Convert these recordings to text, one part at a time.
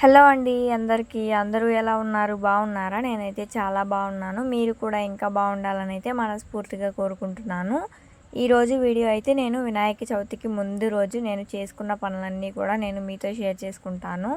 Hello అండి అందరికీ. అందరూ ఎలా ఉన్నారు? బాగున్నారా? నేనైతే చాలా బాగున్నాను. మీరు కూడా ఇంకా బాగుండాలని అయితే మనస్ఫూర్తిగా కోరుకుంటున్నాను. ఈరోజు వీడియో అయితే నేను వినాయక చవితికి ముందు రోజు నేను చేసుకున్న పనులన్నీ కూడా నేను మీతో షేర్ చేసుకుంటాను.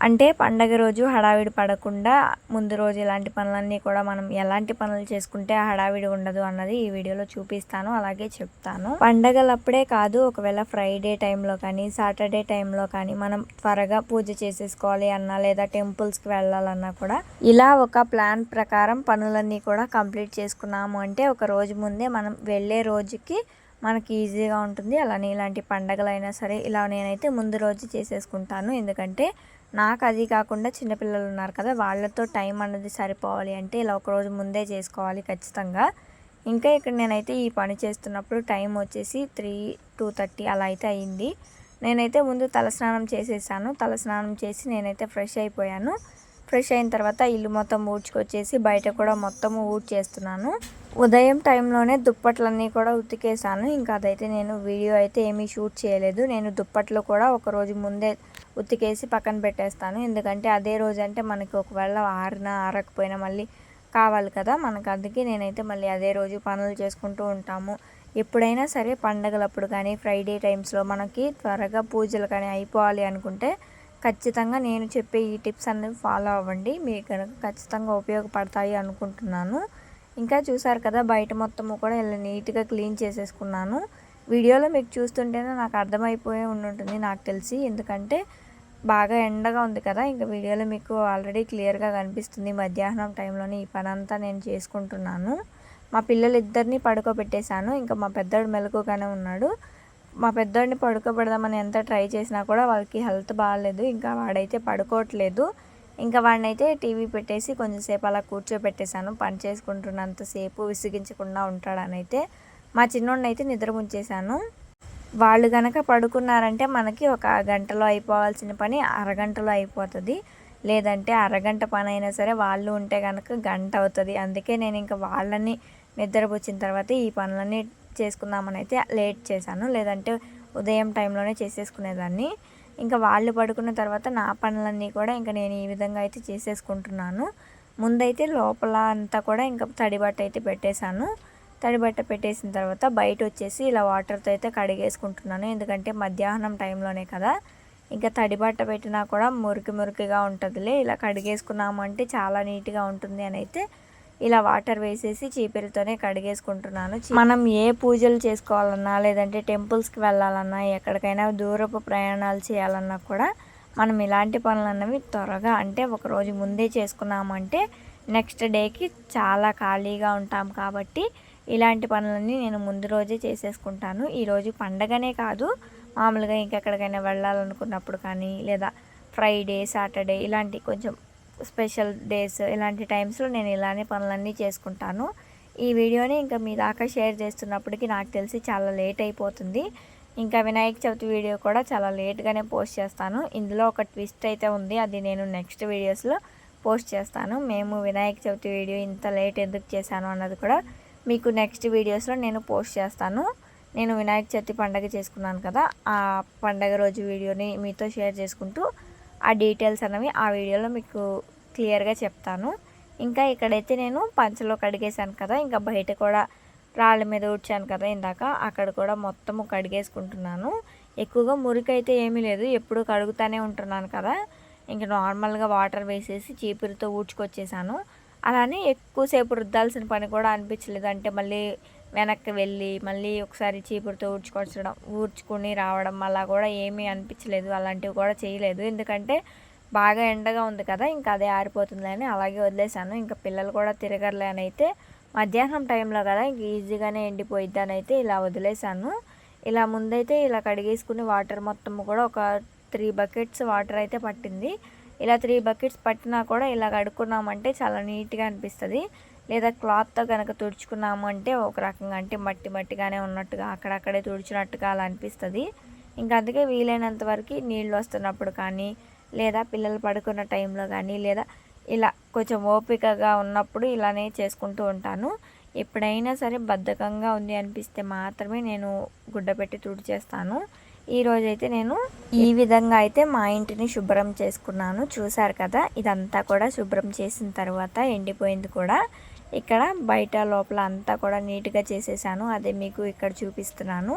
అంటే పండగ రోజు హడావిడి పడకుండా ముందు రోజు ఇలాంటి పనులన్నీ కూడా మనం ఎలాంటి పనులు చేసుకుంటే ఆ హడావిడి ఉండదు అన్నది ఈ వీడియోలో చూపిస్తాను అలాగే చెప్తాను. పండగలప్పుడే కాదు ఒకవేళ ఫ్రైడే టైంలో కానీ సాటర్డే టైంలో కానీ మనం త్వరగా పూజ చేసేసుకోవాలి అన్నా లేదా టెంపుల్స్కి వెళ్ళాలన్నా కూడా ఇలా ఒక ప్లాన్ ప్రకారం పనులన్నీ కూడా కంప్లీట్ చేసుకున్నాము అంటే ఒక రోజు ముందే మనం వెళ్ళే రోజుకి మనకి ఈజీగా ఉంటుంది. అలానే ఇలాంటి పండగలైనా సరే ఇలా నేనైతే ముందు రోజు చేసేసుకుంటాను. ఎందుకంటే నాకు అది కాకుండా చిన్నపిల్లలు ఉన్నారు కదా వాళ్ళతో టైం అన్నది సరిపోవాలి అంటే ఇలా ఒకరోజు ముందే చేసుకోవాలి ఖచ్చితంగా. ఇంకా ఇక్కడ నేనైతే ఈ పని చేస్తున్నప్పుడు టైం వచ్చేసి త్రీ టూ థర్టీ అలా అయితే అయింది. నేనైతే ముందు తలస్నానం చేసేసాను. తలస్నానం చేసి నేనైతే ఫ్రెష్ అయిపోయాను. ఫ్రెష్ అయిన తర్వాత ఇల్లు మొత్తం ఊడ్చుకొచ్చేసి బయట కూడా మొత్తం ఊడ్చేస్తున్నాను. ఉదయం టైంలోనే దుప్పట్లన్నీ కూడా ఉతికేసాను ఇంకా అదైతే నేను వీడియో అయితే ఏమీ షూట్ చేయలేదు. నేను దుప్పట్లు కూడా ఒక రోజు ముందే ఉతికేసి పక్కన పెట్టేస్తాను. ఎందుకంటే అదే రోజు అంటే మనకి ఒకవేళ ఆరిన ఆరకపోయినా మళ్ళీ కావాలి కదా. మనకు అందుకే నేనైతే మళ్ళీ అదే రోజు పనులు చేసుకుంటూ ఉంటాము. ఎప్పుడైనా సరే పండగలప్పుడు కానీ ఫ్రైడే టైమ్స్లో మనకి త్వరగా పూజలు కానీ అయిపోవాలి అనుకుంటే ఖచ్చితంగా నేను చెప్పే ఈ టిప్స్ అనేవి ఫాలో అవ్వండి. మీకు కనుక ఖచ్చితంగా ఉపయోగపడతాయి అనుకుంటున్నాను. ఇంకా చూసారు కదా బయట మొత్తము కూడా ఇలా నీట్గా క్లీన్ చేసేసుకున్నాను. వీడియోలో మీకు చూస్తుంటేనే నాకు అర్థమైపోయే ఉంటుంది నాకు తెలిసి. ఎందుకంటే బాగా ఎండగా ఉంది కదా ఇంకా వీడియోలో మీకు ఆల్రెడీ క్లియర్గా కనిపిస్తుంది. మధ్యాహ్నం టైంలోనే ఈ పని అంతా నేను చేసుకుంటున్నాను. మా పిల్లలు ఇద్దరిని పడుకోబెట్టేశాను. ఇంకా మా పెద్దోడు మెలకుగానే ఉన్నాడు. మా పెద్దోడిని పడుకోబెడదామని ఎంత ట్రై చేసినా కూడా వాళ్ళకి హెల్త్ బాగాలేదు ఇంకా వాడైతే పడుకోవట్లేదు. ఇంకా వాడినైతే టీవీ పెట్టేసి కొంచెంసేపు అలా కూర్చోబెట్టేశాను పని చేసుకుంటున్నంతసేపు విసిగించకుండా ఉంటాడనైతే మా చిన్నోడిని అయితే నిద్ర ముంచేశాను. వాళ్ళు కనుక పడుకున్నారంటే మనకి ఒక గంటలో అయిపోవాల్సిన పని అరగంటలో అయిపోతుంది. లేదంటే అరగంట పని అయినా సరే వాళ్ళు ఉంటే కనుక గంట అవుతుంది. అందుకే నేను ఇంకా వాళ్ళని నిద్రపుచ్చిన తర్వాత ఈ పనులన్నీ చేసుకుందామని అయితే లేట్ చేశాను. లేదంటే ఉదయం టైంలోనే చేసేసుకునేదాన్ని. ఇంకా వాళ్ళు పడుకున్న తర్వాత నా పనులన్నీ కూడా ఇంకా నేను ఈ విధంగా అయితే చేసేసుకుంటున్నాను. ముందైతే లోపల అంతా కూడా ఇంకా తడి బట్ట అయితే పెట్టేశాను. తడి బట్ట పెట్టేసిన తర్వాత బయట వచ్చేసి ఇలా వాటర్తో అయితే కడిగేసుకుంటున్నాను. ఎందుకంటే మధ్యాహ్నం టైంలోనే కదా. ఇంకా తడి బట్ట పెట్టినా కూడా మురికి మురికిగా ఉంటుందిలే. ఇలా కడిగేసుకున్నాము అంటే చాలా నీట్గా ఉంటుంది అని అయితే ఇలా వాటర్ వేసేసి చీపిరితోనే కడిగేసుకుంటున్నాను. మనం ఏ పూజలు చేసుకోవాలన్నా లేదంటే టెంపుల్స్కి వెళ్ళాలన్నా ఎక్కడికైనా దూరపు ప్రయాణాలు చేయాలన్నా కూడా మనం ఇలాంటి పనులు అన్నవి త్వరగా అంటే ఒకరోజు ముందే చేసుకున్నామంటే నెక్స్ట్ డేకి చాలా ఖాళీగా ఉంటాం కాబట్టి ఇలాంటి పనులన్నీ నేను ముందు రోజే చేసేసుకుంటాను. ఈరోజు పండగనే కాదు మామూలుగా ఇంకెక్కడికైనా వెళ్ళాలనుకున్నప్పుడు కానీ లేదా ఫ్రైడే సాటర్డే ఇలాంటి కొంచెం స్పెషల్ డేస్ ఇలాంటి టైమ్స్లో నేను ఇలానే పనులన్నీ చేసుకుంటాను. ఈ వీడియోని ఇంకా మీ దాకా షేర్ చేస్తున్నప్పటికీ నాకు తెలిసి చాలా లేట్ అయిపోతుంది. ఇంకా వినాయక చవితి వీడియో కూడా చాలా లేట్గానే పోస్ట్ చేస్తాను. ఇందులో ఒక ట్విస్ట్ అయితే ఉంది. అది నేను నెక్స్ట్ వీడియోస్లో పోస్ట్ చేస్తాను. మేము వినాయక చవితి వీడియో ఇంత లేట్ ఎందుకు చేశాను అన్నది కూడా మీకు నెక్స్ట్ వీడియోస్లో నేను పోస్ట్ చేస్తాను. నేను వినాయక చవితి పండగ చేసుకున్నాను కదా ఆ పండగ రోజు వీడియోని మీతో షేర్ చేసుకుంటూ ఆ డీటెయిల్స్ అనేవి ఆ వీడియోలో మీకు క్లియర్గా చెప్తాను. ఇంకా ఇక్కడైతే నేను పంచలో కడిగేశాను కదా ఇంకా బయట కూడా రాళ్ళ మీద ఊడ్చాను కదా ఇందాక అక్కడ కూడా మొత్తము కడిగేసుకుంటున్నాను ఎక్కువగా మురికి అయితే ఏమీ లేదు ఎప్పుడు కడుగుతూనే ఉంటున్నాను కదా. ఇంకా నార్మల్గా వాటర్ వేసేసి చీపురితో ఊడ్చుకొచ్చేసాను. అలానే ఎక్కువసేపు రుద్దాల్సిన పని కూడా అనిపించలేదు అంటే మళ్ళీ వెనక్కి వెళ్ళి మళ్ళీ ఒకసారి చీపురుతో ఊడ్చుకొచ్చడం ఊడ్చుకుని రావడం అలా కూడా ఏమీ అనిపించలేదు. అలాంటివి కూడా చేయలేదు. ఎందుకంటే బాగా ఎండగా ఉంది కదా ఇంకా అదే ఆరిపోతుందని అలాగే వదిలేసాను ఇంకా పిల్లలు కూడా తిరగర్లే అయితే మధ్యాహ్నం టైంలో కదా ఇంక ఈజీగానే ఎండిపోయిద్ది అని అయితే ఇలా వదిలేసాను ఇలా ముందైతే ఇలా కడిగేసుకుని వాటర్ మొత్తం కూడా ఒక త్రీ బకెట్స్ వాటర్ అయితే పట్టింది. ఇలా త్రీ బకెట్స్ పట్టినా కూడా ఇలా కడుక్కున్నామంటే చాలా నీట్గా అనిపిస్తుంది. లేదా క్లాత్తో కనుక తుడుచుకున్నాము అంటే ఒక రకంగా అంటే మట్టి మట్టిగానే ఉన్నట్టుగా అక్కడక్కడే తుడిచినట్టుగా అలా అనిపిస్తుంది. ఇంకా అందుకే వీలైనంత వరకు నీళ్ళు వస్తున్నప్పుడు కానీ లేదా పిల్లలు పడుకున్న టైంలో కానీ లేదా ఇలా కొంచెం ఓపికగా ఉన్నప్పుడు ఇలానే చేసుకుంటూ ఉంటాను. ఎప్పుడైనా సరే బద్ధకంగా ఉంది అనిపిస్తే మాత్రమే నేను గుడ్డ పెట్టి తుడిచేస్తాను ఈరోజైతే నేను ఈ విధంగా అయితే మా ఇంటిని శుభ్రం చేసుకున్నాను. చూసారు కదా ఇదంతా కూడా శుభ్రం చేసిన తర్వాత ఎండిపోయింది కూడా. ఇక్కడ బయట లోపల అంతా కూడా నీట్గా చేసేసాను. అదే మీకు ఇక్కడ చూపిస్తున్నాను.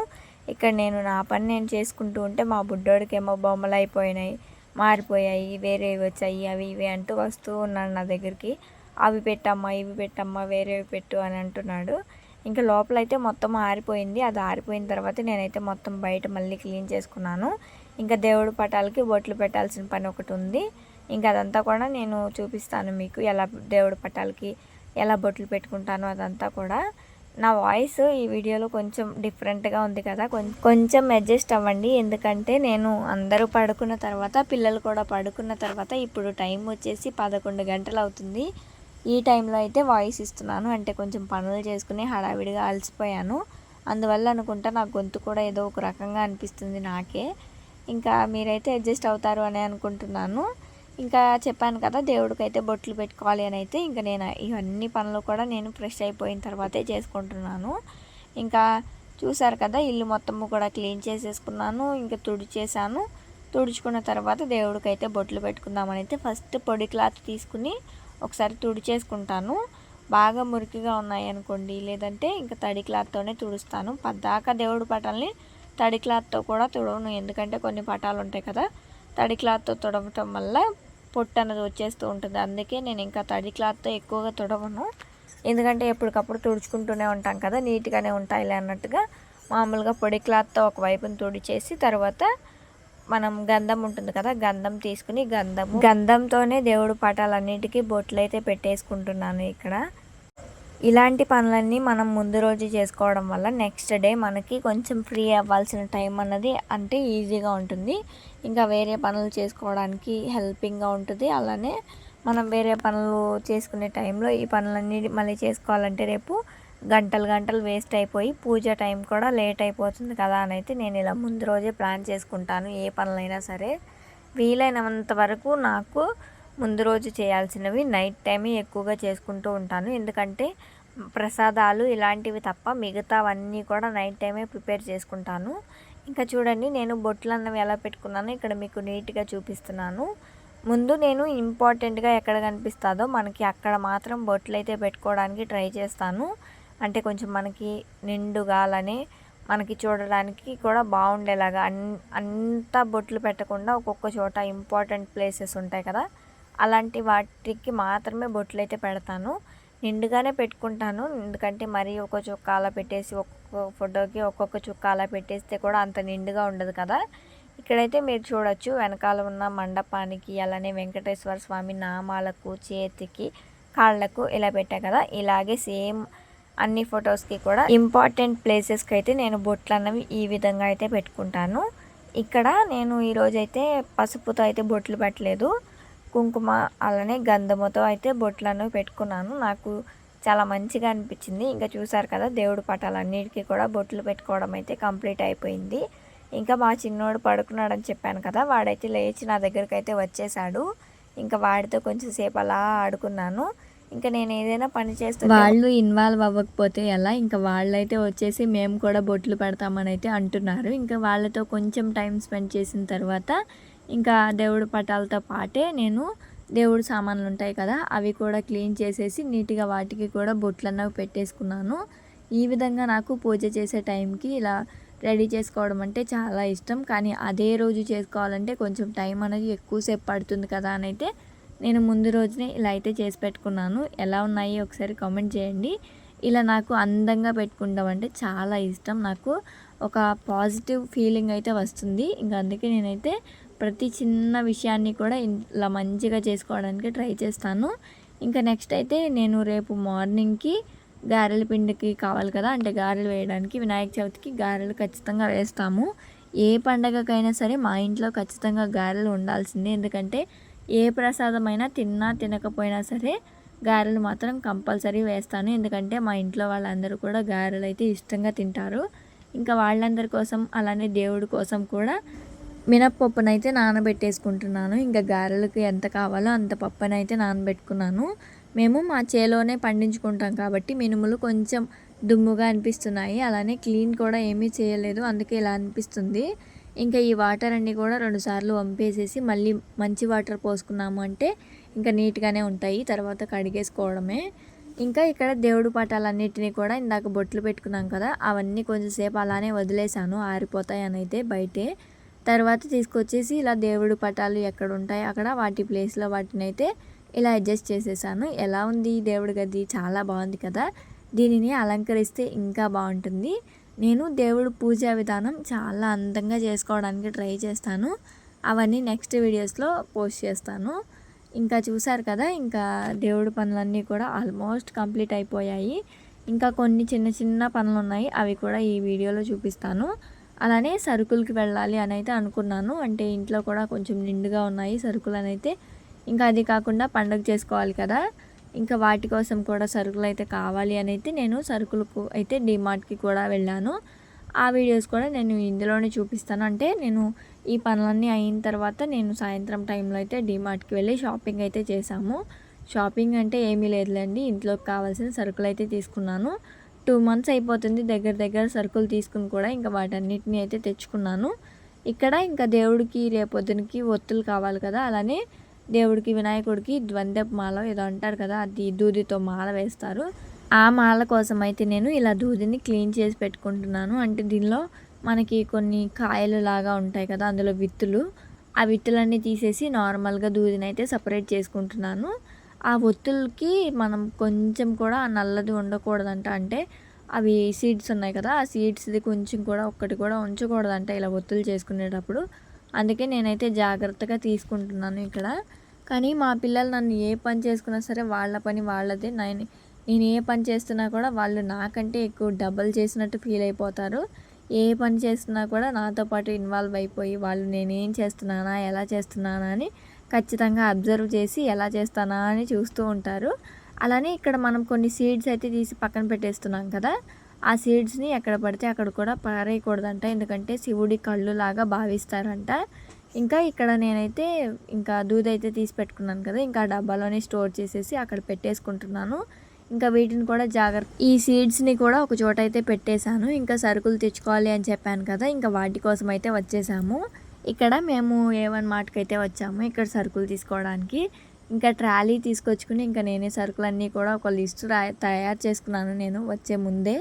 ఇక్కడ నేను నా పని నేను చేసుకుంటూ ఉంటే మా బుడ్డోడికేమో బొమ్మలు అయిపోయినాయి మారిపోయాయి వేరేవి వచ్చాయి అవి ఇవి అంటూ వస్తూ ఉన్నాడు నా దగ్గరికి. అవి పెట్టమ్మా ఇవి పెట్టమ్మా వేరేవి పెట్టు అని అంటున్నాడు. ఇంకా లోపల అయితే మొత్తం ఆరిపోయింది. అది ఆరిపోయిన తర్వాత నేనైతే మొత్తం బయట మళ్ళీ క్లీన్ చేసుకున్నాను. ఇంకా దేవుడు పటాలకి బొట్లు పెట్టాల్సిన పని ఒకటి ఉంది. ఇంకా అదంతా కూడా నేను చూపిస్తాను మీకు ఎలా దేవుడు పటాలకి ఎలా బొట్లు పెట్టుకుంటానో అదంతా కూడా. నా వాయిస్ ఈ వీడియోలో కొంచెం డిఫరెంట్గా ఉంది కదా. కొంచెం అడ్జస్ట్ అవ్వండి. ఎందుకంటే నేను అందరూ పడుకున్న తర్వాత పిల్లలు కూడా పడుకున్న తర్వాత ఇప్పుడు టైం వచ్చేసి పదకొండు గంటలు అవుతుంది. ఈ టైంలో అయితే వాయిస్ ఇస్తున్నాను. అంటే కొంచెం పనులు చేసుకుని హడావిడిగా అలసిపోయాను. అందువల్ల అనుకుంటా నా గొంతు కూడా ఏదో ఒక రకంగా అనిపిస్తుంది నాకే. ఇంకా మీరైతే అడ్జస్ట్ అవుతారు అని అనుకుంటున్నాను. ఇంకా చెప్పాను కదా దేవుడికైతే బొట్లు పెట్టుకోవాలి అని అయితే ఇంకా నేను ఇవన్నీ పనులు కూడా నేను ఫ్రెష్ అయిపోయిన తర్వాతే చేసుకుంటున్నాను. ఇంకా చూసారు కదా ఇల్లు మొత్తము కూడా క్లీన్ చేసేసుకున్నాను ఇంకా తుడిచేసాను తుడుచుకున్న తర్వాత దేవుడికైతే బొట్లు పెట్టుకుందామని అయితే ఫస్ట్ పొడి క్లాత్ తీసుకుని ఒకసారి తుడిచేసుకుంటాను. బాగా మురికిగా ఉన్నాయి అనుకోండి లేదంటే ఇంకా తడి క్లాత్తోనే తుడుస్తాను. పద్దాక దేవుడి పటాలని తడి క్లాత్తో కూడా తుడవను ఎందుకంటే కొన్ని పటాలు ఉంటాయి కదా తడి క్లాత్తో తుడవటం వల్ల పొట్టు అన్నది వచ్చేస్తూ ఉంటుంది. అందుకే నేను ఇంకా తడి క్లాత్తో ఎక్కువగా తుడవను. ఎందుకంటే ఎప్పటికప్పుడు తుడుచుకుంటూనే ఉంటాం కదా నీట్గానే ఉంటాయిలే అన్నట్టుగా. మామూలుగా పొడి క్లాత్తో ఒక వైపుని తుడిచేసి తర్వాత మనం గంధం ఉంటుంది కదా గంధం తీసుకుని గంధం గంధంతోనే దేవుడు పటాలన్నిటికీ బొట్లు అయితే పెట్టేసుకుంటున్నాను ఇక్కడ. ఇలాంటి పనులన్నీ మనం ముందు రోజు చేసుకోవడం వల్ల నెక్స్ట్ డే మనకి కొంచెం ఫ్రీ అవ్వాల్సిన టైం అన్నది అంటే ఈజీగా ఉంటుంది. ఇంకా వేరే పనులు చేసుకోవడానికి హెల్పింగ్గా ఉంటుంది. అలానే మనం వేరే పనులు చేసుకునే టైంలో ఈ పనులన్నీ మళ్ళీ చేసుకోవాలంటే రేపు గంటలు గంటలు వేస్ట్ అయిపోయి పూజ టైం కూడా లేట్ అయిపోతుంది కదా అని అయితే నేను ఇలా ముందు రోజే ప్లాన్ చేసుకుంటాను ఏ పనులైనా సరే. వీలైనంత వరకు నాకు ముందు రోజు చేయాల్సినవి నైట్ టైమే ఎక్కువగా చేసుకుంటూ ఉంటాను. ఎందుకంటే ప్రసాదాలు ఇలాంటివి తప్ప మిగతావన్నీ కూడా నైట్ టైమే ప్రిపేర్ చేసుకుంటాను. ఇంకా చూడండి నేను బొట్లు అన్నవి ఎలా పెట్టుకున్నాను ఇక్కడ మీకు నీట్గా చూపిస్తున్నాను. ముందు నేను ఇంపార్టెంట్గా ఎక్కడ కనిపిస్తుందో మనకి అక్కడ మాత్రం బొట్లు అయితే పెట్టుకోవడానికి ట్రై చేస్తాను. అంటే కొంచెం మనకి నిండుగా అలానే మనకి చూడడానికి కూడా బాగుండేలాగా అన్ అంతా బొట్లు పెట్టకుండా ఒక్కొక్క చోట ఇంపార్టెంట్ ప్లేసెస్ ఉంటాయి కదా అలాంటి వాటికి మాత్రమే బొట్లు అయితే పెడతాను. నిండుగానే పెట్టుకుంటాను. ఎందుకంటే మరీ ఒక చుక్క అలా పెట్టేసి ఒక్కొక్క ఫోటోకి ఒక్కొక్క చుక్క అలా పెట్టేస్తే కూడా అంత నిండుగా ఉండదు కదా. ఇక్కడైతే మీరు చూడొచ్చు వెనకాల ఉన్న మండపానికి అలానే వెంకటేశ్వర స్వామి నామాలకు చేతికి కాళ్ళకు ఇలా పెట్టా కదా. ఇలాగే సేమ్ అన్ని ఫొటోస్కి కూడా ఇంపార్టెంట్ ప్లేసెస్కి అయితే నేను బొట్లు అన్నవి ఈ విధంగా అయితే పెట్టుకుంటాను. ఇక్కడ నేను ఈరోజైతే పసుపుతో అయితే బొట్లు పెట్టలేదు. కుంకుమ అలానే గంధముతో అయితే బొట్లను పెట్టుకున్నాను. నాకు చాలా మంచిగా అనిపించింది. ఇంకా చూసారు కదా దేవుడు పటాలన్నిటికీ కూడా బొట్లు పెట్టుకోవడం అయితే కంప్లీట్ అయిపోయింది. ఇంకా మా చిన్నోడు పడుకున్నాడని చెప్పాను కదా వాడైతే లేచి నా దగ్గరికి అయితే వచ్చేసాడు. ఇంకా వాడితో కొంచెం సేపు అలా ఆడుకున్నాను. ఇంకా నేను ఏదైనా పని చేస్తే వాళ్ళు ఇన్వాల్వ్ అవ్వకపోతే ఎలా? ఇంకా వాళ్ళైతే వచ్చేసి మేము కూడా బొట్లు పెడతామని అయితే అంటున్నారు. ఇంకా వాళ్ళతో కొంచెం టైం స్పెండ్ చేసిన తర్వాత ఇంకా దేవుడి పటాలతో పాటే నేను దేవుడు సామాన్లు ఉంటాయి కదా అవి కూడా క్లీన్ చేసేసి నీట్గా వాటికి కూడా బొట్లన్నవి పెట్టేసుకున్నాను. ఈ విధంగా నాకు పూజ చేసే టైంకి ఇలా రెడీ చేసుకోవడం అంటే చాలా ఇష్టం. కానీ అదే రోజు చేసుకోవాలంటే కొంచెం టైం అనేది ఎక్కువసేపు పడుతుంది కదా అని అయితే నేను ముందు రోజునే ఇలా అయితే చేసి పెట్టుకున్నాను. ఎలా ఉన్నాయి ఒకసారి కామెంట్ చేయండి. ఇలా నాకు అందంగా పెట్టుకుంటాం అంటే చాలా ఇష్టం. నాకు ఒక పాజిటివ్ ఫీలింగ్ అయితే వస్తుంది. ఇంకా అందుకే నేనైతే ప్రతి చిన్న విషయాన్ని కూడా ఇలా మంచిగా చేసుకోవడానికి ట్రై చేస్తాను. ఇంకా నెక్స్ట్ అయితే నేను రేపు మార్నింగ్కి గారెల పిండికి కావాలి కదా అంటే గారెలు వేయడానికి వినాయక చవితికి గారెలు ఖచ్చితంగా వేస్తాము. ఏ పండగకైనా సరే మా ఇంట్లో ఖచ్చితంగా గారెలు ఉండాల్సిందే. ఎందుకంటే ఏ ప్రసాదమైనా తిన్నా తినకపోయినా సరే గారెలు మాత్రం కంపల్సరీ వేస్తాను. ఎందుకంటే మా ఇంట్లో వాళ్ళందరూ కూడా గారెలు అయితే ఇష్టంగా తింటారు. ఇంకా వాళ్ళందరి కోసం అలానే దేవుడి కోసం కూడా మినప్పప్పునైతే నానబెట్టేసుకుంటున్నాను. ఇంకా గారెలకు ఎంత కావాలో అంత పప్పునైతే నానబెట్టుకున్నాను. మేము మా చేలోనే పండించుకుంటాం కాబట్టి మినుములు కొంచెం దుమ్ముగా అనిపిస్తున్నాయి. అలానే క్లీన్ కూడా ఏమీ చేయలేదు అందుకే ఇలా అనిపిస్తుంది. ఇంకా ఈ వాటర్ అన్నీ కూడా రెండుసార్లు వంపేసేసి మళ్ళీ మంచి వాటర్ పోసుకున్నాము అంటే ఇంకా నీట్గానే ఉంటాయి. తర్వాత కడిగేసుకోవడమే. ఇంకా ఇక్కడ దేవుడు పటాలన్నిటినీ కూడా ఇందాక బొట్లు పెట్టుకున్నాం కదా అవన్నీ కొంచెంసేపు అలానే వదిలేసాను ఆరిపోతాయి అని అయితే బయటే. తర్వాత తీసుకొచ్చేసి ఇలా దేవుడు పటాలు ఎక్కడ ఉంటాయి అక్కడ వాటి ప్లేస్లో వాటిని అయితే ఇలా అడ్జస్ట్ చేసేసాను. ఎలా ఉంది దేవుడి గది? చాలా బాగుంది కదా? దీనిని అలంకరిస్తే ఇంకా బాగుంటుంది. నేను దేవుడు పూజా విధానం చాలా అందంగా చేసుకోవడానికి ట్రై చేస్తాను. అవన్నీ నెక్స్ట్ వీడియోస్లో పోస్ట్ చేస్తాను. ఇంకా చూసారు కదా? ఇంకా దేవుడి పనులన్నీ కూడా ఆల్మోస్ట్ కంప్లీట్ అయిపోయాయి. ఇంకా కొన్ని చిన్న చిన్న పనులు ఉన్నాయి అవి కూడా ఈ వీడియోలో చూపిస్తాను. అలానే సరుకులకి వెళ్ళాలి అని అయితే అనుకున్నాను. అంటే ఇంట్లో కూడా కొంచెం నిండుగా ఉన్నాయి సరుకులు అని అయితే ఇంకా అది కాకుండా పండగ చేసుకోవాలి కదా. ఇంకా వాటి కోసం కూడా సరుకులు అయితే కావాలి అని అయితే నేను సరుకులకు అయితే డిమార్ట్కి కూడా వెళ్ళాను. ఆ వీడియోస్ కూడా నేను ఇందులోనే చూపిస్తాను. అంటే నేను ఈ పనులన్నీ అయిన తర్వాత నేను సాయంత్రం టైంలో అయితే డిమార్ట్కి వెళ్ళి షాపింగ్ అయితే చేశాము. షాపింగ్ అంటే ఏమీ లేదులేండి. ఇంట్లోకి కావాల్సిన సరుకులు అయితే తీసుకున్నాను. టూ మంత్స్ అయిపోతుంది దగ్గర దగ్గర సరుకులు తీసుకుని కూడా ఇంకా వాటన్నిటిని అయితే తెచ్చుకున్నాను. ఇక్కడ ఇంకా దేవుడికి రేపొద్దునకి ఒత్తులు కావాలి కదా అలానే దేవుడికి వినాయకుడికి ద్వంద్వపు మాల ఏదో అంటారు కదా అది దూదితో మాల వేస్తారు. ఆ మాల కోసం అయితే నేను ఇలా దూదిని క్లీన్ చేసి పెట్టుకుంటున్నాను. అంటే దీనిలో మనకి కొన్ని కాయలు లాగా ఉంటాయి కదా అందులో విత్తులు. ఆ విత్తులన్నీ తీసేసి నార్మల్గా దూదిని అయితే సపరేట్ చేసుకుంటున్నాను. ఆ ఒత్తులకి మనం కొంచెం కూడా నల్లది ఉండకూడదంట. అంటే అవి సీడ్స్ ఉన్నాయి కదా ఆ సీడ్స్ది కొంచెం కూడా ఒక్కటి కూడా ఉంచకూడదంట ఇలా ఒత్తులు చేసుకునేటప్పుడు. అందుకే నేనైతే జాగ్రత్తగా తీసుకుంటున్నాను ఇక్కడ. కానీ మా పిల్లలు నన్ను ఏ పని చేసుకున్నా సరే వాళ్ళ పని వాళ్ళదే. నేను నేను ఏ పని చేస్తున్నా కూడా వాళ్ళు నాకంటే ఎక్కువ డబల్ చేసినట్టు ఫీల్ అయిపోతారు. ఏ పని చేస్తున్నా కూడా నాతో పాటు ఇన్వాల్వ్ అయిపోయి వాళ్ళు నేనేం చేస్తున్నానా ఎలా చేస్తున్నానా అని ఖచ్చితంగా అబ్జర్వ్ చేసి ఎలా చేస్తానా అని చూస్తూ ఉంటారు. అలానే ఇక్కడ మనం కొన్ని సీడ్స్ అయితే తీసి పక్కన పెట్టేస్తున్నాం కదా ఆ సీడ్స్ని ఎక్కడ పడితే అక్కడ కూడా పారేయకూడదంట. ఎందుకంటే శివుడి కళ్ళు లాగా భావిస్తారంట. ఇంకా ఇక్కడ నేనైతే ఇంకా దూద్ అయితే తీసి పెట్టుకున్నాను కదా ఇంకా డబ్బాలోనే స్టోర్ చేసేసి అక్కడ పెట్టేసుకుంటున్నాను. ఇంకా వీటిని కూడా జాగ్రత్త ఈ సీడ్స్ని కూడా ఒక చోట అయితే పెట్టేశాను. ఇంకా సరుకులు తెచ్చుకోవాలి అని చెప్పాను కదా ఇంకా వాటి కోసం అయితే వచ్చేసాము. ఇక్కడ మేము ఏ వన్ మార్ట్కి అయితే వచ్చాము ఇక్కడ సరుకులు తీసుకోవడానికి. ఇంకా ట్రాలీ తీసుకొచ్చుకుని ఇంకా నేనే సరుకులన్నీ కూడా ఒక లిస్ట్ రా తయారు చేసుకున్నాను నేను వచ్చే ముందే.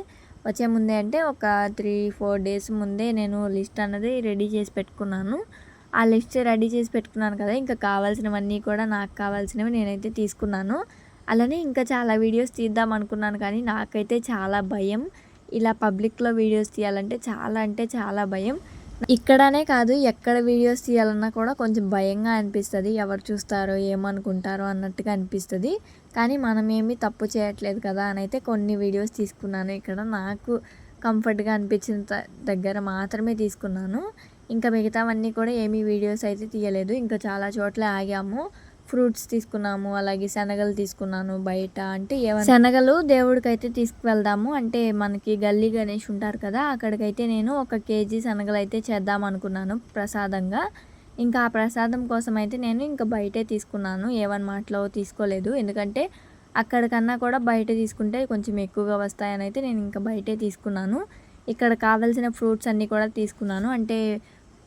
వచ్చే ముందే అంటే ఒక త్రీ ఫోర్ డేస్ ముందే నేను లిస్ట్ అన్నది రెడీ చేసి పెట్టుకున్నాను. ఆ లిస్ట్ రెడీ చేసి పెట్టుకున్నాను కదా ఇంకా కావాల్సినవన్నీ కూడా నాకు కావాల్సినవి నేనైతే తీసుకున్నాను. అలానే ఇంకా చాలా వీడియోస్ తీద్దాం అనుకున్నాను కానీ నాకైతే చాలా భయం. ఇలా పబ్లిక్లో వీడియోస్ తీయాలంటే చాలా అంటే చాలా భయం. ఇక్కడనే కాదు ఎక్కడ వీడియోస్ తీయాలన్నా కూడా కొంచెం భయంగా అనిపిస్తుంది. ఎవరు చూస్తారో ఏమనుకుంటారో అన్నట్టుగా అనిపిస్తుంది. కానీ మనం ఏమీ తప్పు చేయట్లేదు కదా అని అయితే కొన్ని వీడియోస్ తీసుకున్నాను. ఇక్కడ నాకు కంఫర్ట్గా అనిపించిన త- దగ్గర మాత్రమే తీసుకున్నాను. ఇంకా మిగతావన్నీ కూడా ఏమీ వీడియోస్ అయితే తీయలేదు. ఇంకా చాలా చోట్ల ఆగాము. ఫ్రూట్స్ తీసుకున్నాము అలాగే శనగలు తీసుకున్నాను బయట. అంటే ఏమైనా శనగలు దేవుడికి అయితే తీసుకువెళ్దాము. అంటే మనకి గల్లీ గణేష్ ఉంటారు కదా అక్కడికైతే నేను ఒక కేజీ శనగలు అయితే చేద్దాం అనుకున్నాను ప్రసాదంగా. ఇంకా ఆ ప్రసాదం కోసం అయితే నేను ఇంకా బయటే తీసుకున్నాను. ఏవన్ మాటలో తీసుకోలేదు. ఎందుకంటే అక్కడికన్నా కూడా బయట తీసుకుంటే కొంచెం ఎక్కువగా వస్తాయని అయితే నేను ఇంకా బయటే తీసుకున్నాను. ఇక్కడ కావాల్సిన ఫ్రూట్స్ అన్నీ కూడా తీసుకున్నాను. అంటే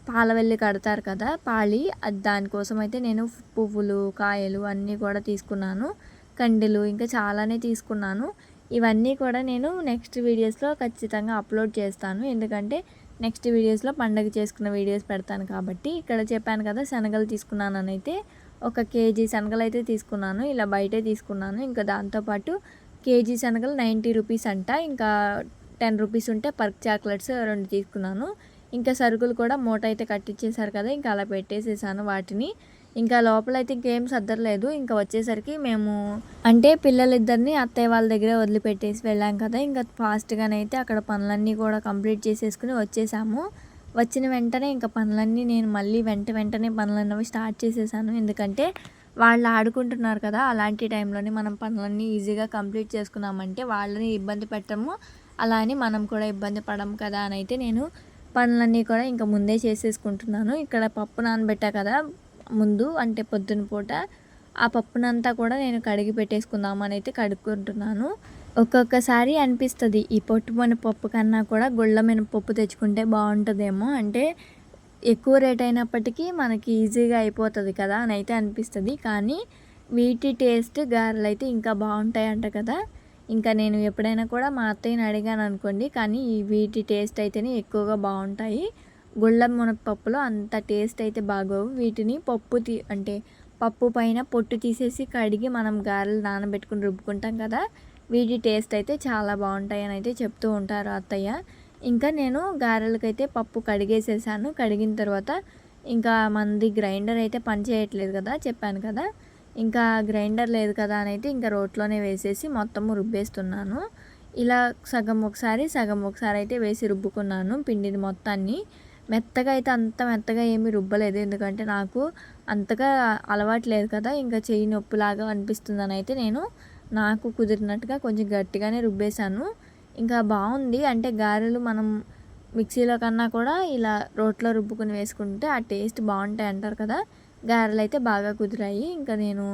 పాలవెల్లి కడతారు కదా పాలి. అది దానికోసం అయితే నేను పువ్వులు కాయలు అన్నీ కూడా తీసుకున్నాను. కండెలు ఇంకా చాలానే తీసుకున్నాను. ఇవన్నీ కూడా నేను నెక్స్ట్ వీడియోస్లో ఖచ్చితంగా అప్లోడ్ చేస్తాను. ఎందుకంటే నెక్స్ట్ వీడియోస్లో పండగ చేసుకున్న వీడియోస్ పెడతాను కాబట్టి. ఇక్కడ చెప్పాను కదా శనగలు తీసుకున్నాను అయితే. ఒక కేజీ శనగలు అయితే తీసుకున్నాను. ఇలా బయటే తీసుకున్నాను. ఇంకా దాంతోపాటు కేజీ శనగలు నైంటీ రూపీస్ అంట. ఇంకా టెన్ రూపీస్ ఉంటే పర్క్ చాక్లెట్స్ రెండు తీసుకున్నాను. ఇంకా సరుకులు కూడా మూట అయితే కట్టించేశారు కదా ఇంకా అలా పెట్టేసేసాను వాటిని. ఇంకా లోపలైతే ఇంకేం సర్దరలేదు. ఇంకా వచ్చేసరికి మేము అంటే పిల్లలిద్దరిని అత్తయ్య వాళ్ళ దగ్గర వదిలిపెట్టేసి వెళ్ళాం కదా ఇంకా ఫాస్ట్గానైతే అక్కడ పనులన్నీ కూడా కంప్లీట్ చేసేసుకుని వచ్చేసాము. వచ్చిన వెంటనే ఇంకా పనులన్నీ నేను మళ్ళీ వెంట వెంటనే పనులన్నవి స్టార్ట్ చేసేసాను. ఎందుకంటే వాళ్ళు ఆడుకుంటున్నారు కదా అలాంటి టైంలోనే మనం పనులన్నీ ఈజీగా కంప్లీట్ చేసుకున్నామంటే వాళ్ళని ఇబ్బంది పెట్టము. అలా అని మనం కూడా ఇబ్బంది పడము కదా అని అయితే నేను పనులన్నీ కూడా ఇంకా ముందే చేసేసుకుంటున్నాను. ఇక్కడ పప్పు నానబెట్టా కదా ముందు అంటే పొద్దున పూట. ఆ పప్పునంతా కూడా నేను కడిగి పెట్టేసుకుందామని అయితే కడుక్కుంటున్నాను. ఒక్కొక్కసారి అనిపిస్తుంది ఈ పొట్టు పప్పు కన్నా కూడా గుళ్ళ మినపప్పు తెచ్చుకుంటే బాగుంటుందేమో అంటే ఎక్కువ రేట్ అయినప్పటికీ మనకి ఈజీగా అయిపోతుంది కదా అని అయితే అనిపిస్తుంది. కానీ వీటి టేస్ట్ గారెలు అయితే ఇంకా బాగుంటాయి అంట కదా. ఇంకా నేను ఎప్పుడైనా కూడా మా అత్తయ్యని అడిగాను అనుకోండి కానీ వీటి టేస్ట్ అయితేనే ఎక్కువగా బాగుంటాయి. గుళ్ళ మునపప్పులో అంత టేస్ట్ అయితే బాగోవు. వీటిని పప్పు తీ అంటే పప్పు పైన పొట్టు తీసేసి కడిగి మనం గారెలు నానబెట్టుకుని రుబ్బుకుంటాం కదా వీటి టేస్ట్ అయితే చాలా బాగుంటాయి అని అయితే చెప్తూ ఉంటారు అత్తయ్య. ఇంకా నేను గారెలకైతే పప్పు కడిగేసేసాను. కడిగిన తర్వాత ఇంకా మంది గ్రైండర్ అయితే పని చేయట్లేదు కదా చెప్పాను కదా. ఇంకా గ్రైండర్ లేదు కదా అని అయితే ఇంకా రోట్లోనే వేసేసి మొత్తము రుబ్బేస్తున్నాను. ఇలా సగం ఒకసారి సగం ఒకసారి అయితే వేసి రుబ్బుకున్నాను పిండిని మొత్తాన్ని. మెత్తగా అయితే అంత మెత్తగా ఏమీ రుబ్బలేదు. ఎందుకంటే నాకు అంతగా అలవాటు లేదు కదా ఇంకా చెయ్యి నొప్పిలాగా అనిపిస్తుందని అయితే నేను నాకు కుదిరినట్టుగా కొంచెం గట్టిగానే రుబ్బేశాను. ఇంకా బాగుంది. అంటే గారెలు మనం మిక్సీలో కన్నా కూడా ఇలా రోట్లో రుబ్బుకుని వేసుకుంటే ఆ టేస్ట్ బాగుంటాయి అంటారు కదా. గారెలు అయితే బాగా కుదిరాయి. ఇంకా నేను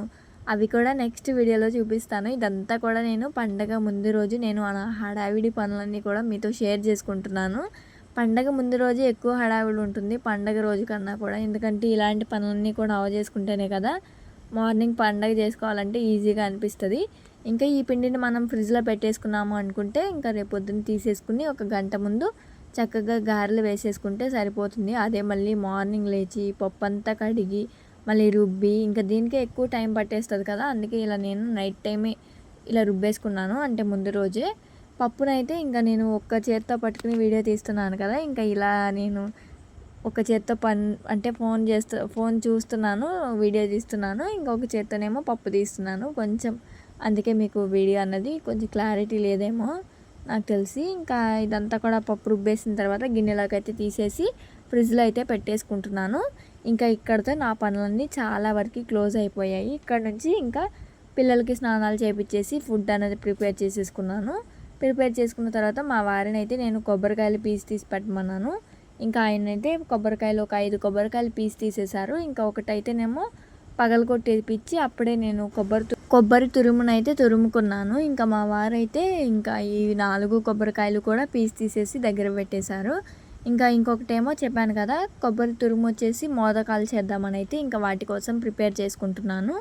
అవి కూడా నెక్స్ట్ వీడియోలో చూపిస్తాను. ఇదంతా కూడా నేను పండగ ముందు రోజు నేను హడావిడి పనులన్నీ కూడా మీతో షేర్ చేసుకుంటున్నాను. పండగ ముందు రోజు ఎక్కువ హడావిడి ఉంటుంది. పండగ రోజు కన్నా కూడా. ఎందుకంటే ఇలాంటి పనులన్నీ కూడా అవ చేసుకుంటేనే కదా మార్నింగ్ పండగ చేసుకోవాలంటే ఈజీగా అనిపిస్తుంది. ఇంకా ఈ పిండిని మనం ఫ్రిడ్జ్లో పెట్టేసుకున్నాము అనుకుంటే ఇంకా రేపొద్దున తీసేసుకుని ఒక గంట ముందు చక్కగా గారెలు వేసేసుకుంటే సరిపోతుంది. అదే మళ్ళీ మార్నింగ్ లేచి పప్పు అంతా కడిగి మళ్ళీ రుబ్బి ఇంకా దీనికే ఎక్కువ టైం పట్టేస్తుంది కదా. అందుకే ఇలా నేను నైట్ టైమే ఇలా రుబ్బేసుకున్నాను. అంటే ముందు రోజే పప్పునైతే ఇంకా నేను ఒక్క చేత్తో పట్టుకుని వీడియో తీస్తున్నాను కదా. ఇంకా ఇలా నేను ఒక చేత్తో పన్ అంటే ఫోన్ చేస్తూ ఫోన్ చూస్తున్నాను వీడియో తీస్తున్నాను. ఇంకొక చేత్తోనేమో పప్పు తీస్తున్నాను కొంచెం. అందుకే మీకు వీడియో అన్నది కొంచెం క్లారిటీ లేదేమో. నాకు తెలిసి ఇంకా ఇదంతా కూడా పప్పు రుబ్బేసిన తర్వాత గిన్నెలోకి అయితే తీసేసి ఫ్రిడ్జ్లో అయితే పెట్టేసుకుంటున్నాను. ఇంకా ఇక్కడితో నా పనులన్నీ చాలా వరకు క్లోజ్ అయిపోయాయి. ఇక్కడ నుంచి ఇంకా పిల్లలకి స్నానాలు చేపించేసి ఫుడ్ అనేది ప్రిపేర్ చేసేసుకున్నాను. ప్రిపేర్ చేసుకున్న తర్వాత మా వారిని అయితే నేను కొబ్బరికాయలు పీస్ తీసి పెట్టమన్నాను. ఇంకా ఆయన అయితే కొబ్బరికాయలు ఒక ఐదు కొబ్బరికాయలు పీస్ తీసేశారు. ఇంకా ఒకటైతేనేమో పగలగొట్టేపిచ్చి అప్పుడే నేను కొబ్బరి కొబ్బరి తురుమునైతే తురుముకున్నాను. ఇంకా మా వారైతే ఇంకా ఈ నాలుగు కొబ్బరికాయలు కూడా పీస్ తీసేసి దగ్గర పెట్టేశారు. ఇంకా ఇంకొకటేమో చెప్పాను కదా కొబ్బరి తురుము వచ్చేసి మోదకాలు చేద్దామని అయితే ఇంకా వాటి కోసం ప్రిపేర్ చేసుకుంటున్నాను.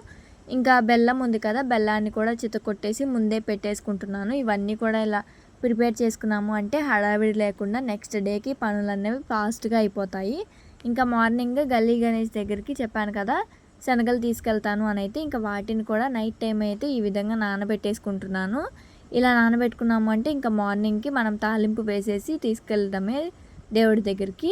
ఇంకా బెల్లం ఉంది కదా బెల్లాన్ని కూడా చితకొట్టేసి ముందే పెట్టేసుకుంటున్నాను. ఇవన్నీ కూడా ఇలా ప్రిపేర్ చేసుకున్నాము అంటే హడావిడి లేకుండా నెక్స్ట్ డేకి పనులు అనేవి ఫాస్ట్గా అయిపోతాయి. ఇంకా మార్నింగ్ గల్లీ గణేష్ దగ్గరికి చెప్పాను కదా శనగలు తీసుకెళ్తాను అని అయితే ఇంకా వాటిని కూడా నైట్ టైం అయితే ఈ విధంగా నానబెట్టేసుకుంటున్నాను. ఇలా నానబెట్టుకున్నాము అంటే ఇంకా మార్నింగ్కి మనం తాలింపు వేసేసి తీసుకెళ్ళడమే దేవుడి దగ్గరికి.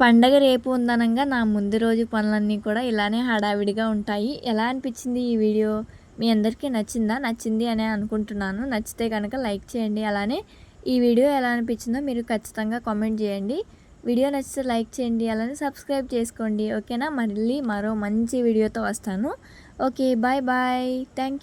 పండగ రేపు ఉందనంగా నా ముందు రోజు పనులన్నీ కూడా ఇలానే హడావిడిగా ఉంటాయి. ఎలా అనిపించింది ఈ వీడియో? మీ అందరికీ నచ్చిందా? నచ్చింది అని అనుకుంటున్నాను. నచ్చితే కనుక లైక్ చేయండి. అలానే ఈ వీడియో ఎలా అనిపించిందో మీరు ఖచ్చితంగా కామెంట్ చేయండి. వీడియో నచ్చితే లైక్ చేయండి అలానే సబ్స్క్రైబ్ చేసుకోండి. ఓకేనా? మళ్ళీ మరో మంచి వీడియోతో వస్తాను. Okay bye bye. థ్యాంక్